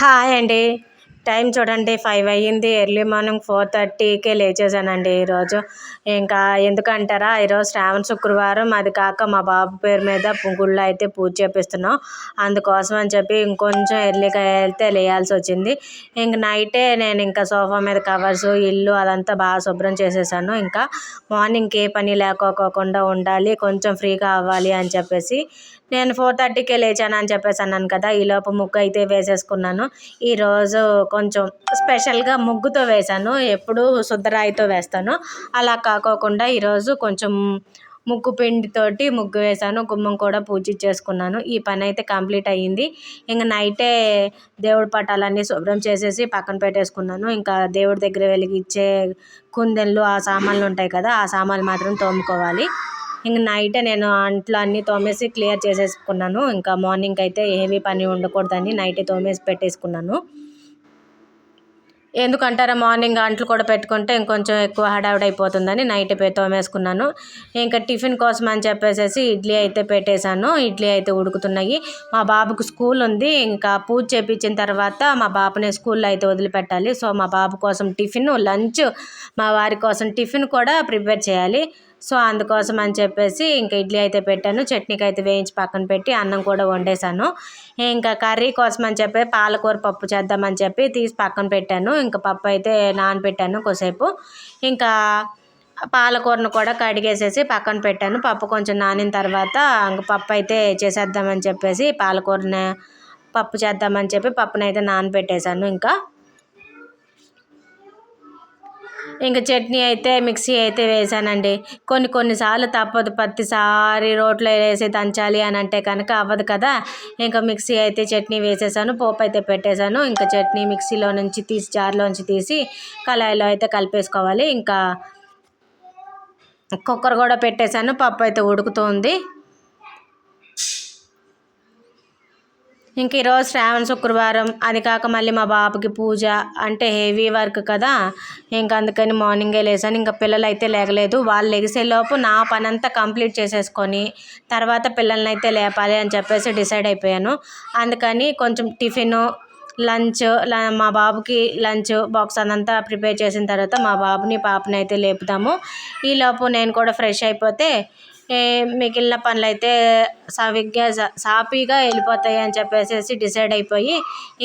Hi అండి. Time చూడండి five అయ్యింది. ఎర్లీ మార్నింగ్ ఫోర్ థర్టీకే లేచేసానండి ఈరోజు. ఇంకా ఎందుకంటారా ఈరోజు శ్రావణ శుక్రవారం. అది కాక మా బాబు పేరు మీద గుళ్ళు అయితే పూజ చేపిస్తున్నాం. అందుకోసం అని చెప్పి ఇంకొంచెం ఎర్లీగా వెళ్తే లేయాల్సి వచ్చింది. ఇంక నైటే నేను ఇంకా సోఫా మీద కవర్స్ ఇల్లు అదంతా బాగా శుభ్రం చేసేసాను. ఇంకా మార్నింగ్కి ఏ పని లేకోకుండా ఉండాలి కొంచెం ఫ్రీగా అవ్వాలి అని చెప్పేసి నేను ఫోర్ థర్టీకే లేచాను అని చెప్పేసి అన్నాను కదా ఈలోపు ముగ్గు అయితే వేసేసుకున్నాను. ఈరోజు కొంచెం స్పెషల్గా ముగ్గుతో వేశాను ఎప్పుడు శుద్ధరాయితో వేస్తాను. అలా కాకోకుండా ఈరోజు కొంచెం ముగ్గు పిండితోటి ముగ్గు వేశాను గుమ్మం కూడా పూజ చేసుకున్నాను. ఈ పని అయితే కంప్లీట్ అయ్యింది. ఇంకా నైటే దేవుడి పటాలన్నీ శుభ్రం చేసేసి పక్కన పెట్టేసుకున్నాను. ఇంకా దేవుడి దగ్గర వెలిగించే కుందెళ్ళు ఆ సామాన్లు ఉంటాయి కదా ఆ సామాన్లు మాత్రం తోముకోవాలి. ఇంక నైట్ నేను అంట్లు అన్నీ తోమేసి క్లియర్ చేసేసుకున్నాను. ఇంకా మార్నింగ్ అయితే హెవీ పని ఉండకూడదని నైటే తోమేసి పెట్టేసుకున్నాను. ఎందుకంటారా మార్నింగ్ అంట్లు కూడా పెట్టుకుంటే ఇంకొంచెం ఎక్కువ హడావిడి అయిపోతుందని నైట్ తోమేసుకున్నాను. ఇంకా టిఫిన్ కోసం అని చెప్పేసి ఇడ్లీ అయితే పెట్టేశాను. ఇడ్లీ అయితే ఉడుకుతున్నాయి. మా బాబుకు స్కూల్ ఉంది. ఇంకా పూజ చేపించిన తర్వాత మా బాబుని స్కూల్లో అయితే వదిలిపెట్టాలి. సో మా బాబు కోసం టిఫిన్ లంచ్ మా వారి కోసం టిఫిన్ కూడా ప్రిపేర్ చేయాలి. సో అందుకోసం అని చెప్పేసి ఇంకా ఇడ్లీ అయితే పెట్టాను చట్నీకి అయితే వేయించి పక్కన పెట్టి అన్నం కూడా వండేసాను ఇంకా కర్రీ కోసం అని చెప్పి పాలకూర పప్పు చేద్దామని చెప్పి తీసి పక్కన పెట్టాను. ఇంకా పప్పు అయితే నానబెట్టాను కొద్దిసేపు. ఇంకా పాలకూరను కూడా కడిగేసేసి పక్కన పెట్టాను. పప్పు కొంచెం నానిన తర్వాత ఇంక పప్పు అయితే చేసేద్దామని చెప్పేసి పాలకూరని పప్పు చేద్దామని చెప్పి పప్పునైతే నానబెట్టేశాను ఇంకా. ఇంకా చట్నీ అయితే మిక్సీ అయితే వేసానండి. కొన్ని కొన్నిసార్లు తప్పదు. ప్రతిసారి రోట్లో వేసి దంచాలి అని అంటే కనుక అవ్వదు కదా. ఇంకా మిక్సీ అయితే చట్నీ వేసేసాను. పోపు అయితే పెట్టేశాను ఇంకా చట్నీ మిక్సీలో నుంచి తీసి జార్లోంచి తీసి కళాయిలో అయితే కలిపేసుకోవాలి. ఇంకా కుక్కర్ కూడా పెట్టేశాను పప్పు అయితే ఉడుకుతుంది. ఇంక ఈరోజు శ్రావణ శుక్రవారం అది కాక మళ్ళీ మా బాబుకి పూజ అంటే హెవీ వర్క్ కదా. ఇంక అందుకని మార్నింగే లేసాను ఇంకా పిల్లలు అయితే లేగలేదు. వాళ్ళు లెగిసేలోపు నా పని అంతా కంప్లీట్ చేసేసుకొని తర్వాత పిల్లల్ని అయితే లేపాలి అని చెప్పేసి డిసైడ్ అయిపోయాను. అందుకని కొంచెం టిఫిన్ లంచ్ మా బాబుకి లంచ్ బాక్స్ అదంతా ప్రిపేర్ చేసిన తర్వాత మా బాబుని పాపని అయితే లేపుతాము ఈలోపు నేను కూడా ఫ్రెష్ అయిపోతే మిగిలిన పనులు అయితే సవిగ్గా సాఫీగా వెళ్ళిపోతాయి అని చెప్పేసి డిసైడ్ అయిపోయి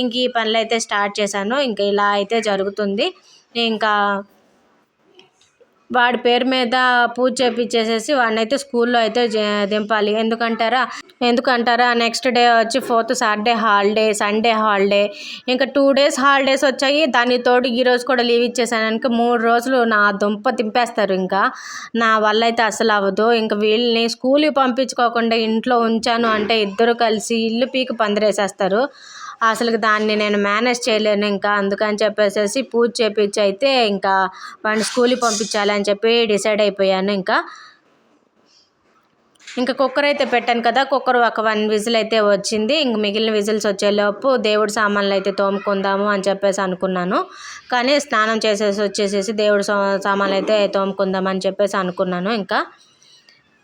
ఇంక ఈ పనులు అయితే స్టార్ట్ చేశాను. ఇంక ఇలా అయితే జరుగుతుంది. ఇంకా వాడి పేరు మీద పూజ చేపించేసేసి వాడినైతే స్కూల్లో అయితే దింపాలి. ఎందుకంటారా ఎందుకంటారా? నెక్స్ట్ డే వచ్చి fourth Saturday holiday Sunday holiday ఇంకా టూ డేస్ హాలిడేస్ వచ్చాయి. దాని తోడు ఈరోజు కూడా లీవ్ ఇచ్చేసాను ఇంకా మూడు రోజులు నా దుంప తింపేస్తారు ఇంకా. నా వల్ల అయితే అసలు అవ్వదు. ఇంకా వీళ్ళని స్కూల్కి పంపించుకోకుండా ఇంట్లో ఉంచాను అంటే ఇద్దరు కలిసి ఇల్లు పీకి పందిరేసేస్తారు. అసలు దాన్ని నేను మేనేజ్ చేయలేను ఇంకా. అందుకని చెప్పేసి పూజ చేపించి అయితే ఇంకా వాడిని స్కూల్కి పంపించాలని చెప్పి డిసైడ్ అయిపోయాను ఇంకా. ఇంకా కుక్కర్ అయితే పెట్టాను కదా కుక్కర్ ఒక వన్ విజిల్ అయితే వచ్చింది. ఇంక మిగిలిన విజిల్స్ వచ్చేలోపు దేవుడి సామాన్లు అయితే తోముకుందాము అని చెప్పేసి అనుకున్నాను. కానీ స్నానం చేసేసి వచ్చేసేసి దేవుడి సామాన్లు అయితే తోముకుందాం అని చెప్పేసి అనుకున్నాను ఇంకా.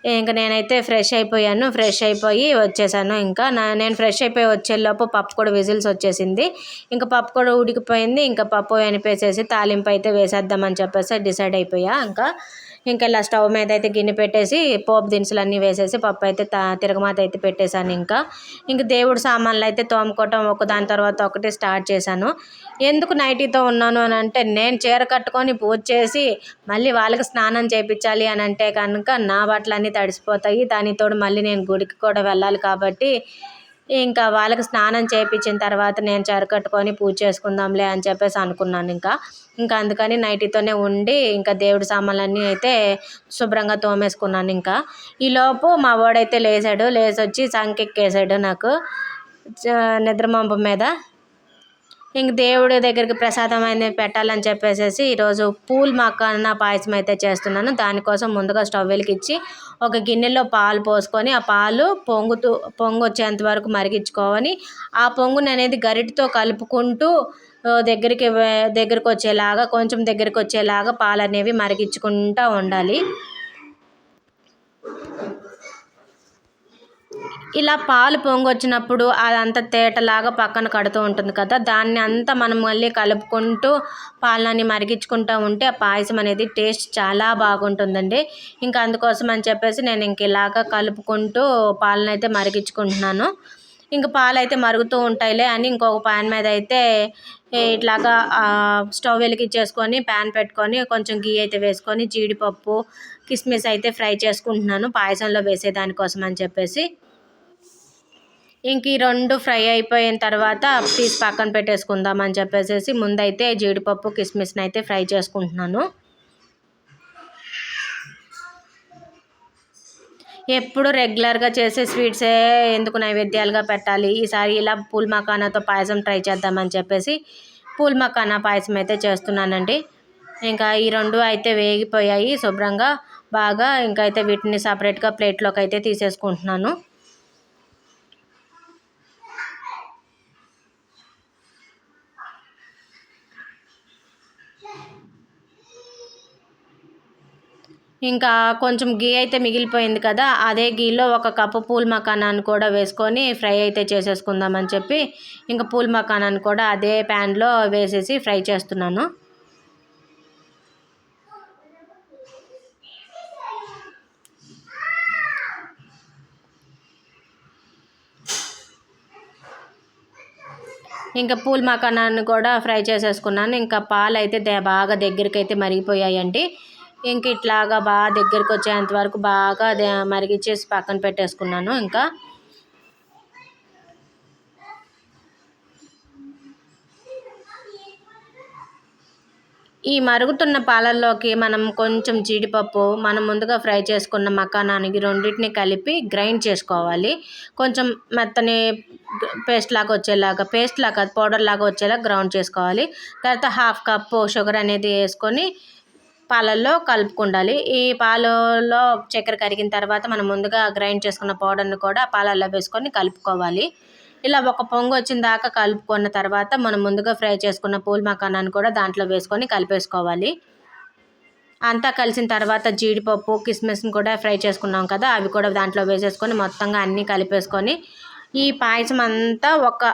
ఇంకా నేనైతే ఫ్రెష్ అయిపోయాను ఫ్రెష్ అయిపోయి వచ్చేసాను ఇంకా. నేను ఫ్రెష్ అయిపోయి వచ్చేలోపు పప్పు కూడా విజిల్స్ వచ్చేసింది. ఇంకా పప్పు కూడా ఉడికిపోయింది ఇంకా పప్పు వెనిపేసేసి తాలింపు అయితే వేసేద్దామని చెప్పేసి డిసైడ్ అయిపోయా ఇంకా. ఇంకా ఇలా స్టవ్ మీద అయితే గిన్నె పెట్టేసి పోపు దినుసులు అన్నీ వేసేసి పప్పు అయితే తిరగమాత అయితే పెట్టేశాను ఇంకా. ఇంక దేవుడు సామాన్లు అయితే తోముకోవటం ఒక దాని తర్వాత ఒకటి స్టార్ట్ చేశాను. ఎందుకు నైటీతో ఉన్నాను అని అంటే నేను చీర కట్టుకొని పూజ చేసి మళ్ళీ వాళ్ళకి స్నానం చేయించాలి అని అంటే కనుక నా బట్టలు అన్నీ తడిసిపోతాయి. దానితోడు మళ్ళీ నేను గుడికి కూడా వెళ్ళాలి కాబట్టి ఇంకా వాళ్ళకి స్నానం చేయించిన తర్వాత నేను కట్టుకొని పూజ చేసుకుందాంలే అని చెప్పేసి అనుకున్నాను ఇంకా. ఇంకా అందుకని నైటీతోనే ఉండి ఇంకా దేవుడి సామాన్లన్నీ అయితే శుభ్రంగా తోమేసుకున్నాను ఇంకా. ఈలోపు మా వాడైతే లేచాడు లేచి వచ్చి సంకెక్కేసాడు నాకు నిద్రమంప మీద ఇంక దేవుడి దగ్గరికి ప్రసాదం అనేది పెట్టాలని చెప్పేసి ఈరోజు పూల్ మక్కన్న పాయసం అయితే చేస్తున్నాను. దానికోసం ముందుగా స్టవ్ వెలికిచ్చి ఒక గిన్నెలో పాలు పోసుకొని ఆ పాలు పొంగుతూ పొంగు వచ్చేంత వరకు మరిగించుకోవాలి. ఆ పొంగుని అనేది గరిటితో కలుపుకుంటూ దగ్గరికి దగ్గరికి వచ్చేలాగా కొంచెం దగ్గరికి వచ్చేలాగా పాలు అనేవి మరిగించుకుంటూ ఉండాలి. ఇలా పాలు పొంగొచ్చినప్పుడు అదంతా తేటలాగా పక్కన కడుతూ ఉంటుంది కదా దాన్ని అంతా మనం మళ్ళీ కలుపుకుంటూ పాలని మరిగించుకుంటూ ఉంటే ఆ పాయసం అనేది టేస్ట్ చాలా బాగుంటుందండి. ఇంకా అందుకోసం అని చెప్పేసి నేను ఇంక ఇలాగా కలుపుకుంటూ పాలను అయితే మరిగించుకుంటున్నాను. ఇంక పాలు అయితే మరుగుతూ ఉంటాయిలే అని ఇంకొక ప్యాన్ మీద అయితే ఇట్లాగా స్టవ్ వెలిగించేసుకొని ప్యాన్ పెట్టుకొని కొంచెం గీ అయితే వేసుకొని జీడిపప్పు కిస్మిస్ అయితే ఫ్రై చేసుకుంటున్నాను పాయసంలో వేసేదానికోసం అని చెప్పేసి. ఇంక ఈ రెండు ఫ్రై అయిపోయిన తర్వాత తీసి పక్కన పెట్టేసుకుందాం అని చెప్పేసి ముందైతే జీడిపప్పు కిస్మిస్ని అయితే ఫ్రై చేసుకుంటున్నాను. ఎప్పుడు రెగ్యులర్గా చేసే స్వీట్సే ఎందుకు నైవేద్యాలుగా పెట్టాలి? ఈసారి ఇలా పూల్ మకానాతో పాయసం ట్రై చేద్దామని చెప్పేసి పూల్ మకానా పాయసం అయితే చేస్తున్నానండి. ఇంకా ఈ రెండు అయితే వేగిపోయాయి శుభ్రంగా. బాగా ఇంకా అయితే వీటిని సపరేట్గా ప్లేట్లోకి అయితే తీసేసుకుంటున్నాను. ఇంకా కొంచెం గీ అయితే మిగిలిపోయింది కదా అదే గీలో ఒక కప్పు పూల్ మకానాన్ని కూడా వేసుకొని ఫ్రై అయితే చేసేసుకుందామని చెప్పి ఇంకా పూల్ మకానాన్ని కూడా అదే ప్యాన్లో వేసేసి ఫ్రై చేస్తున్నాను. ఇంకా పూల్ మకానాన్ని కూడా ఫ్రై చేసేసుకున్నాను. ఇంకా పాలు అయితే బాగా దగ్గరికి అయితే మరిగిపోయాయండి. ఇంక ఇట్లాగా బాగా దగ్గరికి వచ్చేంత వరకు బాగా మరిగిచ్చేసి పక్కన పెట్టేసుకున్నాను ఇంకా. ఈ మరుగుతున్న పాలల్లోకి మనం కొంచెం జీడిపప్పు మనం ముందుగా ఫ్రై చేసుకున్న మకానానికి రెండింటిని కలిపి గ్రైండ్ చేసుకోవాలి. కొంచెం మెత్తని పేస్ట్ లాగా వచ్చేలాగా పేస్ట్ లాగా పౌడర్ లాగా వచ్చేలాగా గ్రౌండ్ చేసుకోవాలి. తర్వాత హాఫ్ కప్పు షుగర్ అనేది వేసుకొని పాలల్లో కలుపుకుండాలి. ఈ పాలలో చక్కెర కరిగిన తర్వాత మనం ముందుగా గ్రైండ్ చేసుకున్న పౌడర్ని కూడా పాలల్లో వేసుకొని కలుపుకోవాలి. ఇలా ఒక పొంగు వచ్చిన దాకా కలుపుకున్న తర్వాత మనం ముందుగా ఫ్రై చేసుకున్న పూల్ మకానాన్ని కూడా దాంట్లో వేసుకొని కలిపేసుకోవాలి. అంతా కలిసిన తర్వాత జీడిపప్పు కిస్మిస్ని కూడా ఫ్రై చేసుకున్నాం కదా అవి కూడా దాంట్లో వేసేసుకొని మొత్తంగా అన్నీ కలిపేసుకొని ఈ పాయసం అంతా ఒక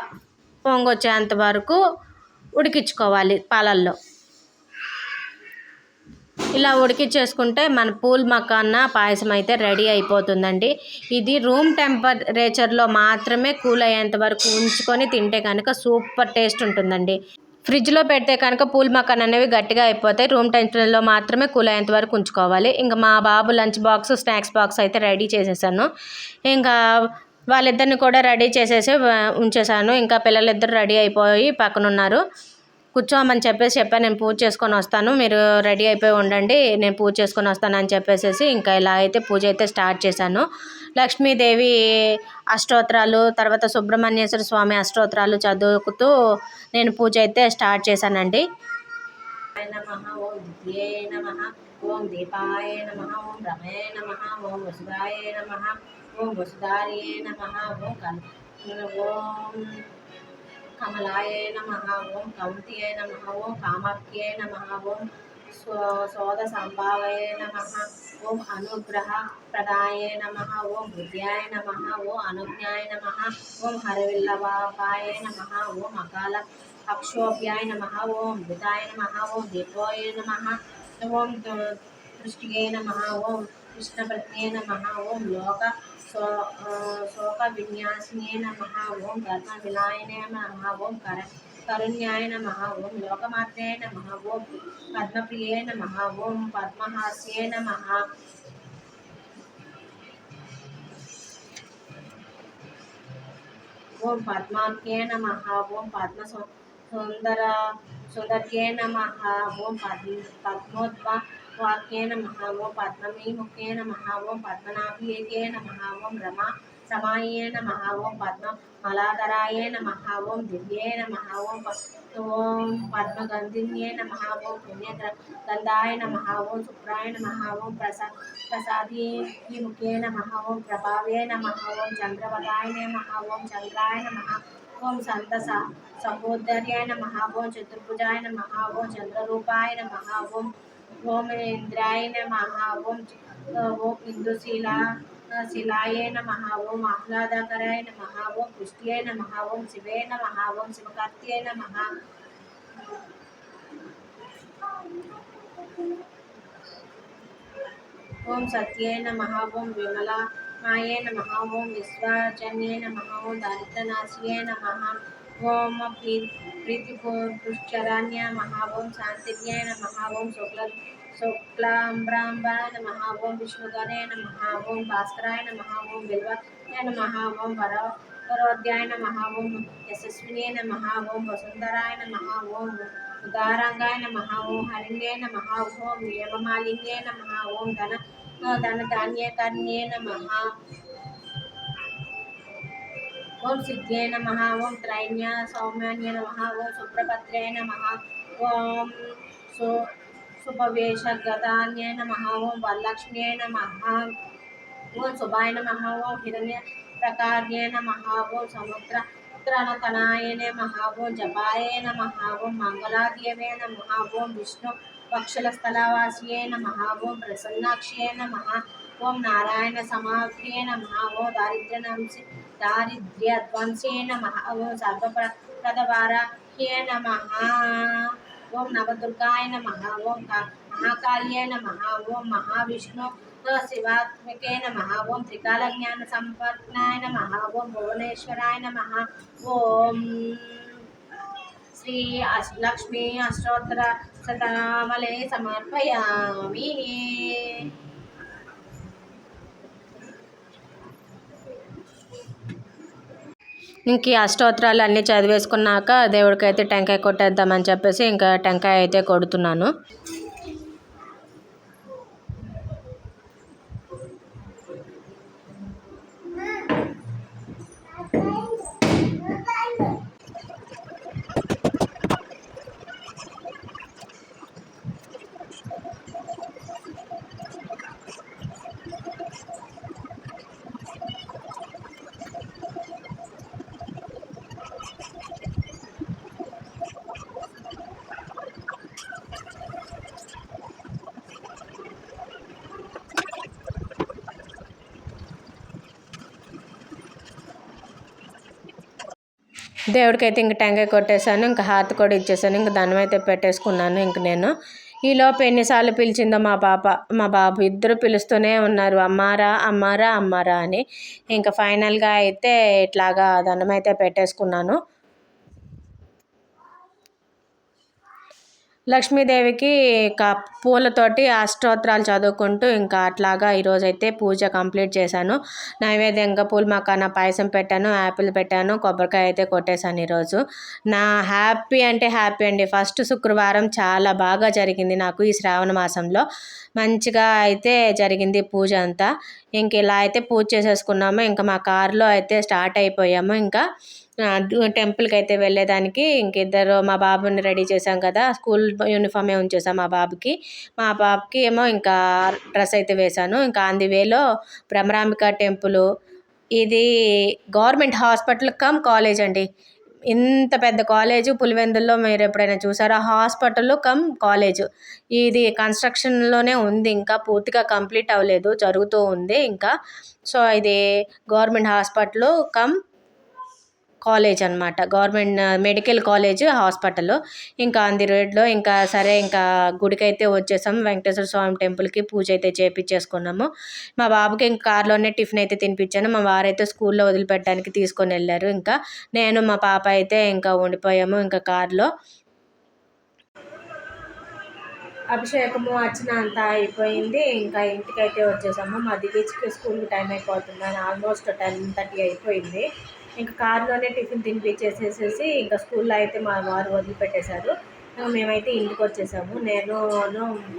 పొంగు వచ్చేంత వరకు ఉడికించుకోవాలి పాలల్లో. ఇలా ఉడికించేసుకుంటే మన పూల్ మకాన్న పాయసం అయితే రెడీ అయిపోతుందండి. ఇది రూమ్ టెంపరేచర్లో మాత్రమే కూల్ అయ్యేంత వరకు ఉంచుకొని తింటే కనుక సూపర్ టేస్ట్ ఉంటుందండి. ఫ్రిడ్జ్లో పెడితే కనుక పూల్ మకాన్ అనేవి గట్టిగా అయిపోతాయి. రూమ్ టెంపరేచర్లో మాత్రమే కూల్ అయ్యేంత వరకు ఉంచుకోవాలి. ఇంకా మా బాబు లంచ్ బాక్స్ స్నాక్స్ బాక్స్ అయితే రెడీ చేసేసాను. ఇంకా వాళ్ళిద్దరిని కూడా రెడీ చేసేసి ఉంచేసాను. ఇంకా పిల్లలిద్దరు రెడీ అయిపోయి పక్కన ఉన్నారు కూర్చోమని చెప్పేసి చెప్పాను నేను పూజ చేసుకొని వస్తాను. మీరు రెడీ అయిపోయి ఉండండి నేను పూజ చేసుకొని వస్తానని చెప్పేసి ఇంకా ఇలా అయితే పూజ అయితే స్టార్ట్ చేశాను. లక్ష్మీదేవి అష్టోత్తరాలు తర్వాత సుబ్రహ్మణ్యేశ్వర స్వామి అష్టోత్తరాలు చదువుకుతూ నేను పూజ అయితే స్టార్ట్ చేశానండి. ఓం దీపాయ నమ ఓం రమే నమ ఓం వసుదాయ నమ ఓం వసుదార్యే నమ ఓం ఓం కమలాయ నమ ఓం కౌంటియ నమ ఓం కామాఖ్యే నమ ఓం శోధ సంభావయ నమ ఓం అనుగ్రహ ప్రదాయ నమ ఓం బుద్ధ్యాయ నమ ఓం అనుజ్ఞాయ నమ ఓం హరవిల్లవాయ నమ ఓం అకాల అక్షోభ్యాయ నమ ఓం మృతాయ నమ ఓం దీపోయ నమ ఓం దృష్టియే నమ ఓం కృష్ణప్రత్యే నమ ఓం లోక సో శోకవిన్యాసినే నమ ఓం ధర్మవిలాయనే నమ ఓం కర కరుణ్యాయ నమ ఓం లోకమాత్రే నమ ఓం పద్మప్రియే నమ ఓం పద్మహాస్యే నమ ఓం పద్మాఖ్యే నమ ఓం పద్మ సుందర సుందర్యే నమ ఓం పద్మ పద్మోద్భ వాక్ये नमः ओं पद्ममीमुखे नमः ओं पद्मनाभीये नमः ओं रमा समाये नमः ओं पद्ममलाधराय नमः ओं दिव्ये नमः ओं ॐ पद्मगन्धिन्ये नमः ओं पुण्यगन्धाय नमः ओं शुक्राय नमः ओं प्रसा प्रसादीमुखे नमः ओं प्रभावे नमः ओं चन्द्रवदाय नमः ओं चन्द्राय नमः ओं सन्तस सहोदर्याय नमः ओं चतुर्भुजाय नमः ओं चन्द्ररूपाय नमः ओं ఓం ఇంద్రాయ నమ ఓం ఓం ఇందుశీల శిలాయ నమ ఓం ఆహ్లాదకరాయ నమ ఓం పుష్ట్యై నమ ఓం శివే నమ ఓం శివకార్త్యై నమ ఓం సత్యై నమ ఓం విమలా మాయే నమ ఓం విశ్వజన్యే నమ ఓం దారిద్రనాశియే నమ ఓం ప్రీతి పుష్కరాన్య నమ ఓం శాంతిన్యాయ నమ ఓం శుక్ల శుక్లాంబ్రాంబాయ నమ ఓం విష్ణుగణే నమ ఓం భాస్కరాయ నమ ఓం బిల్వాయ నమ ఓం వర వరోధ్యాయ నమ ఓం యశస్వినే నమ ఓం వసుంధరాయ నమ ఓం ఉదారంగాయ నమ ఓం హరిణ్యే నమ ఓం నియమమాలిన్యే నమ ఓం ధన ధన ధాన్యకర్ణ్యే నమ ఓం సిద్ధ్యే నమ ఓం త్రైన్య సౌమ్యాన్య నమ ఓం సుప్రభద్రే నమ ఓం సు శుభవేషగతాన్యై నమ ఓం వరలక్ష్మ్యై నమ ఓం శుభాయ నమ ఓం హిరణ్య ప్రకార్యే నమ ఓం సముద్ర త్రణతనాయనే మహాభోం జపాయ నమ ఓం మంగళాద్యవే నమ ఓం విష్ణు పక్షుల స్థలవాసియే నమ ఓం ప్రసన్నాక్ష్యే నమ ఓం నారాయణ సమాఖ్యే నమ ఓం దారిద్ర్యనంసి దారిద్ర్యధ్వంసే నమ ఓం సర్వప్రదవారాహ్యే నమ ఓం నవదుర్గాయ నమ ఓం మహాకాళ్యే నమ ఓం మహావిష్ణు శివాత్మకే నమ ఓం త్రికాల జ్ఞాన సంపన్నాయ నమ ఓం భువనేశ్వరాయ నమ ఓం శ్రీ లక్ష్మీ అష్టోత్తర శతనామలే సమర్పయామి. ఇంక అష్టోత్తరాలు అన్నీ చదివేసుకున్నాక దేవుడికి అయితే టెంకాయ కొట్టేద్దామని చెప్పేసి ఇంకా టెంకాయ అయితే కొడుతున్నాను. దేవుడికైతే ఇంక టెంకాయ కొట్టేశాను ఇంకా హాత్ కూడా ఇచ్చేసాను ఇంక దండం అయితే పెట్టేసుకున్నాను ఇంక నేను. ఈలోపు ఎన్నిసార్లు పిలిచిందో మా పాప మా బాబు ఇద్దరు పిలుస్తూనే ఉన్నారు అమ్మారా అమ్మారా అమ్మారా అని. ఇంకా ఫైనల్గా అయితే ఇట్లాగా దండం అయితే పెట్టేసుకున్నాను. లక్ష్మీదేవికి ఇంకా పూలతోటి అష్టోత్తరాలు చదువుకుంటూ ఇంకా అట్లాగా ఈరోజైతే పూజ కంప్లీట్ చేశాను. నైవేద్యంగా పూల మకాన పాయసం పెట్టాను యాపిల్ పెట్టాను కొబ్బరికాయ అయితే కొట్టేశాను ఈరోజు నా హ్యాపీ అంటే హ్యాపీ అండి. ఫస్ట్ శుక్రవారం చాలా బాగా జరిగింది నాకు ఈ శ్రావణ మాసంలో. మంచిగా అయితే జరిగింది పూజ అంతా. ఇంక ఇలా అయితే పూజ చేసేసుకున్నాము. ఇంకా మా కారులో అయితే స్టార్ట్ అయిపోయాము. ఇంకా టెంపుల్కి అయితే వెళ్ళేదానికి ఇంకిద్దరు మా బాబుని రెడీ చేశాం కదా స్కూల్ యూనిఫామే ఉంచేసాం మా బాబుకి. మా బాబుకి ఏమో ఇంకా డ్రెస్ అయితే వేశాను. ఇంకా ఆంది వేలో భ్రమరాంబిక టెంపుల్. ఇది గవర్నమెంట్ హాస్పిటల్ కమ్ కాలేజ్ అండి. ఇంత పెద్ద కాలేజు పులివెందుల్లో మీరు ఎప్పుడైనా చూసారా? Hospital cum college. ఇది కన్స్ట్రక్షన్లోనే ఉంది ఇంకా పూర్తిగా కంప్లీట్ అవ్వలేదు జరుగుతూ ఉంది ఇంకా. సో ఇది గవర్నమెంట్ హాస్పిటల్ కమ్ కాలేజ్ అనమాట గవర్నమెంట్ మెడికల్ కాలేజ్ హాస్పిటల్. ఇంకా అంది రోడ్లో ఇంకా సరే ఇంకా గుడికైతే వచ్చేసాము వచ్చేసాం. వెంకటేశ్వర స్వామి టెంపుల్కి పూజ అయితే చేపించేసుకున్నాము మా బాబుకి ఇంకా కార్లోనే టిఫిన్ అయితే తినిపించాను మా వారైతే స్కూల్లో వదిలిపెట్టడానికి తీసుకొని వెళ్ళారు. ఇంకా నేను మా పాప అయితే ఇంకా ఉండిపోయాము ఇంకా కార్లో. అభిషేకము అర్చన అంతా అయిపోయింది. ఇంకా ఇంటికి అయితే వచ్చేసాము. మా దిగేజ్కి స్కూల్కి టైం అయిపోతుంది ఆల్మోస్ట్ టెన్ థర్టీ అయిపోయింది. ఇంకా కారులోనే టిఫిన్ తినిపించేసేసేసి ఇంకా స్కూల్లో అయితే మా వారు వదిలిపెట్టేశారు. మేమైతే ఇంటికి వచ్చేసాము. నేను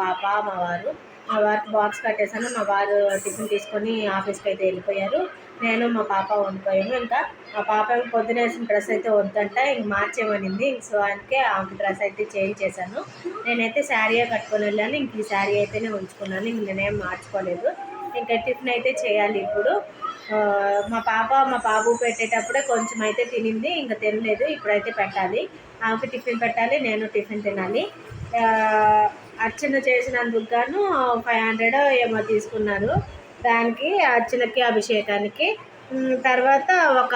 పాప మా వారు. మా వారికి బాక్స్ కట్టేశాను. మా వారు టిఫిన్ తీసుకొని ఆఫీస్కి అయితే వెళ్ళిపోయారు. నేను మా పాప వండిపోయాము ఇంకా మా పాప పొద్దున వేసిన డ్రెస్ అయితే వద్దంట ఇంక మార్చేమనింది సో అందుకే ఆమె డ్రెస్ అయితే చేంజ్ చేశాను. నేనైతే శారీయే కట్టుకొని వెళ్ళాను. ఇంక ఈ శారీ అయితేనే ఉంచుకున్నాను. ఇంక నేనేం మార్చుకోలేదు. ఇంకా టిఫిన్ అయితే చేయాలి ఇప్పుడు. మా పాప మా బాబు పెట్టేటప్పుడే కొంచెం అయితే తినింది ఇంకా తినలేదు ఇప్పుడైతే పెట్టాలి. ఆమెకి టిఫిన్ పెట్టాలి నేను టిఫిన్ తినాలి. అర్చన చేసినందుకు గాను ఫైవ్ హండ్రెడ్ ఏమో తీసుకున్నారు. దానికి అర్చనకి అభిషేకానికి. తర్వాత ఒక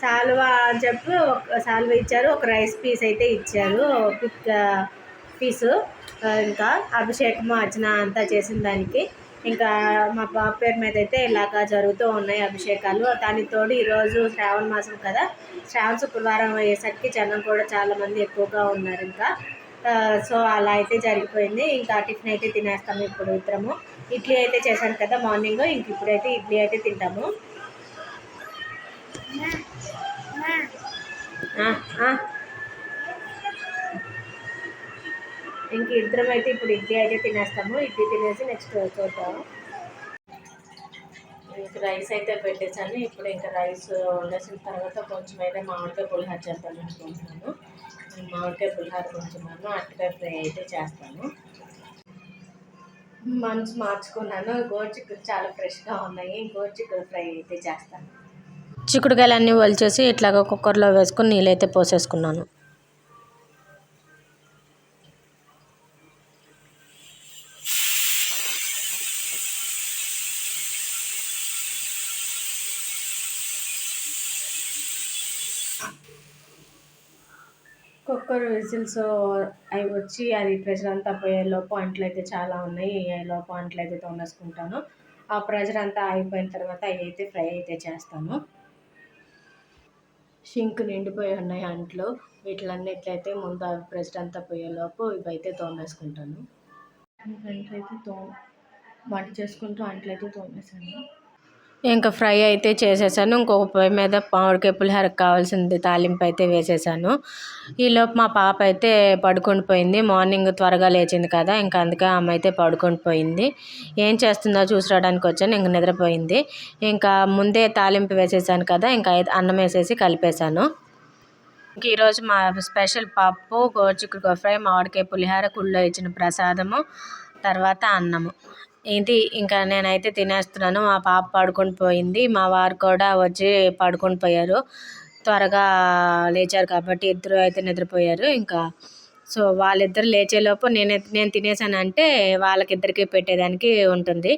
సాల్వా అని చెప్పి ఒక సాల్వా ఇచ్చారు ఒక రైస్ పీస్ అయితే ఇచ్చారు పిక్ పీసు. ఇంకా అభిషేకము అర్చన అంతా చేసిన దానికి. ఇంకా మా పాప పేరు మీద అయితే ఇలాగా జరుగుతూ ఉన్నాయి అభిషేకాలు. దానితోడు ఈరోజు శ్రావణ మాసం కదా. శ్రావణ శుక్రవారం అయ్యేసరికి జనం కూడా చాలామంది ఎక్కువగా ఉన్నారు ఇంకా. సో అలా అయితే జరిగిపోయింది. ఇంకా టిఫిన్ అయితే తినేస్తాము ఇప్పుడు ఇద్దరము. ఇడ్లీ అయితే చేశాను కదా మార్నింగ్. ఇంక ఇప్పుడైతే ఇడ్లీ అయితే తింటాము. ఆ, ఆ. ఇంక ఇద్దరం అయితే ఇప్పుడు ఇడ్లీ అయితే తినేస్తాము. ఇడ్లీ తినేసి నెక్స్ట్ చూద్దాము ఇంక రైస్ అయితే పెట్టేసాను ఇప్పుడు ఇంకా రైస్ వండేసిన తర్వాత కొంచెం అయితే మామిడికాయ పులిహార చేద్దాం అనుకుంటున్నాను. మామిడికాయ పులిహార కొంచెం అరటికాయ ఫ్రై అయితే చేస్తాను. మనసు మార్చుకున్నాను. గోరుచిక్కుడు చాలా ఫ్రెష్గా ఉన్నాయి. గోరుచిక్కుడు ఫ్రై అయితే చేస్తాను. చిక్కుడుకాయలన్నీ వలిచేసి ఇట్లాగ కుక్కర్లో వేసుకుని నీళ్ళైతే పోసేసుకున్నాను. ఫోర్ విజిల్స్ అవి వచ్చి అది ప్రెషర్ అంతా పోయేలోపు అంట్లు అయితే చాలా ఉన్నాయి. ఈ లోపు అంట్లు అయితే తోమేసుకుంటాను. ఆ ప్రెషర్ అంతా అయిపోయిన తర్వాత అవి అయితే ఫ్రై అయితే చేస్తాను. షింక్ నిండిపోయి ఉన్నాయి అంట్లు. వీటిలన్నిట్లయితే ముందు అవి ప్రెషర్ అంతా పోయేలోపు ఇవైతే తోమేసుకుంటాను. అంట్లయితే తో వంట చేసుకుంటూ అంట్లయితే తోమేసాను ఇంకా ఫ్రై అయితే చేసేసాను. ఇంకొక పొయ్యి మీద మామిడికాయ పులిహోరకు కావాల్సింది తాలింపు అయితే వేసేసాను. ఈలోపు మా పాప అయితే పడుకొని పోయింది. మార్నింగ్ త్వరగా లేచింది కదా ఇంకా అందుకే ఆమె అయితే పడుకొని పోయింది. ఏం చేస్తుందో చూసి రావడానికి వచ్చాను ఇంక నిద్రపోయింది. ఇంకా ముందే తాలింపు వేసేసాను కదా ఇంకా అన్నం వేసేసి కలిపేశాను. ఇంక ఈరోజు మా స్పెషల్ పప్పు గోరుచిక్కుడుకాయ ఫ్రై మామిడికాయ పులిహోర కుళ్ళో ఇచ్చిన ప్రసాదము తర్వాత అన్నము. ఇది ఇంకా నేనైతే తినేస్తున్నాను. మా పాప పడుకొని పోయింది. మా వారు కూడా వచ్చి పడుకొని పోయారు. త్వరగా లేచారు కాబట్టి ఇద్దరు అయితే నిద్రపోయారు. ఇంకా సో వాళ్ళిద్దరు లేచేలోపు నేను నేను తినేసానంటే వాళ్ళకిద్దరికి పెట్టేదానికి ఉంటుంది.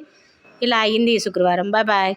ఇలా అయ్యింది ఈ శుక్రవారం. Bye bye.